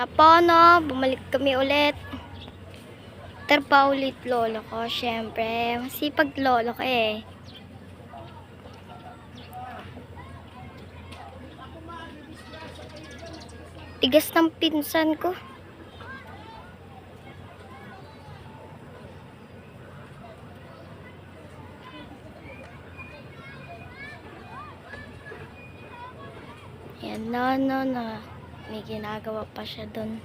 Napono, bumalik kami ulit. Tarpa ulit lolo ko, syempre. Masipag lolo ko eh. Tigas ng pinsan ko. Yan, no, no, no. May ginagawa pa siya doon.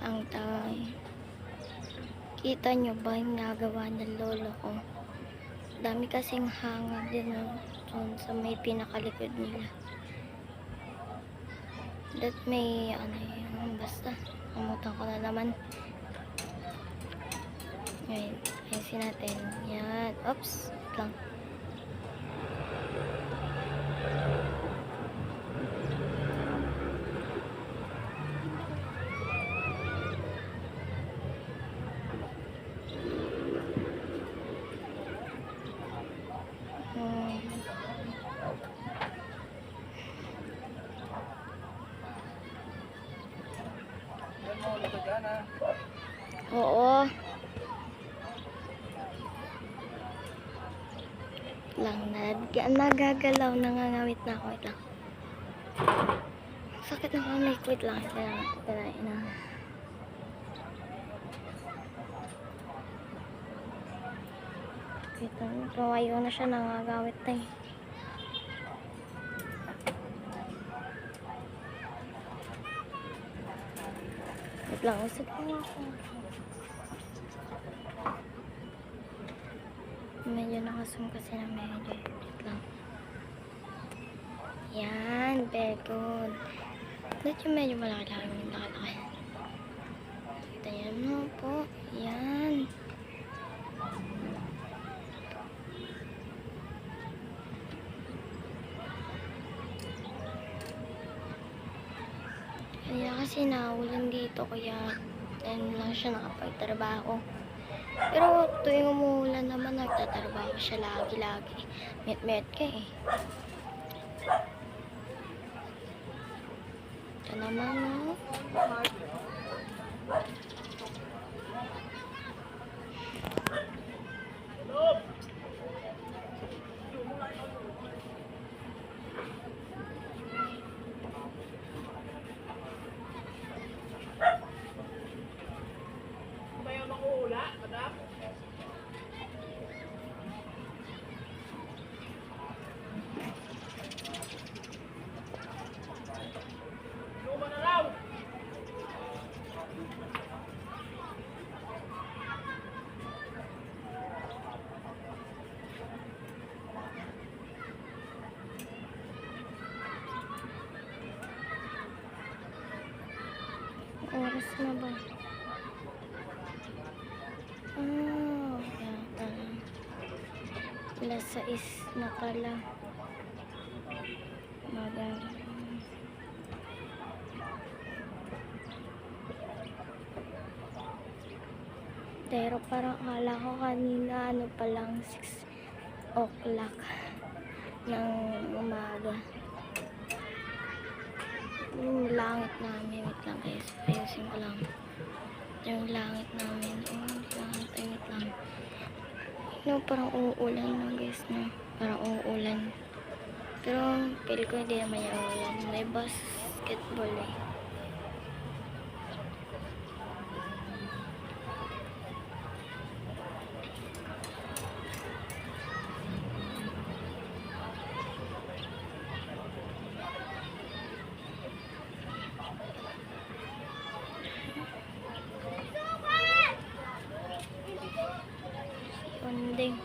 Ang tay. Kita nyo ba yung nagawa ng lolo ko? Dami kasing hanga din doon sa may pinakalikod nila. That may ano yun, basta. Kamutan ko na naman. Ngayon, ayusin natin. Yan. Oops. lang. Hmm. Oo. Lang nag nagagalaw nangangawit na ako. Wait lang. Sakit ng kamay ko wait lang. Kaya kaya ina. Kita mo tumayo na siya nangagawit na eh. Wait lang. Usap lang ako Medyo nakasum kasi na medyo. Wait lang. Yan, very good. Ba't yung medyo malaki-laki yung laki-laki? Kita niyo no po. Yan. Kaya kasi naulan dito kaya ayun lang siya nakapagtrabaho. Pero tuwing umuulan naman, nagtatrabaho siya lagi-lagi. Met-met ka eh. Ito naman, no? Na ba? Ah, kaya pala. Alas 6 na pala. Magal. Pero parang akala ko kanina ano pa lang 6 o'clock ng umaga. Yung langit namin, wait lang guys, ayusin ko lang. Yung langit namin, oh, langit, wait lang. No, parang uulan na guys, no? Parang uulan. Pero, feel ko hindi naman yung uulan. May basketball eh. Kunding.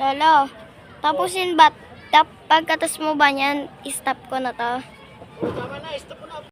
Lolo, tapusin ba? Tap, pagkatas mo ba niyan, stop ko na to. Tama na, stop mo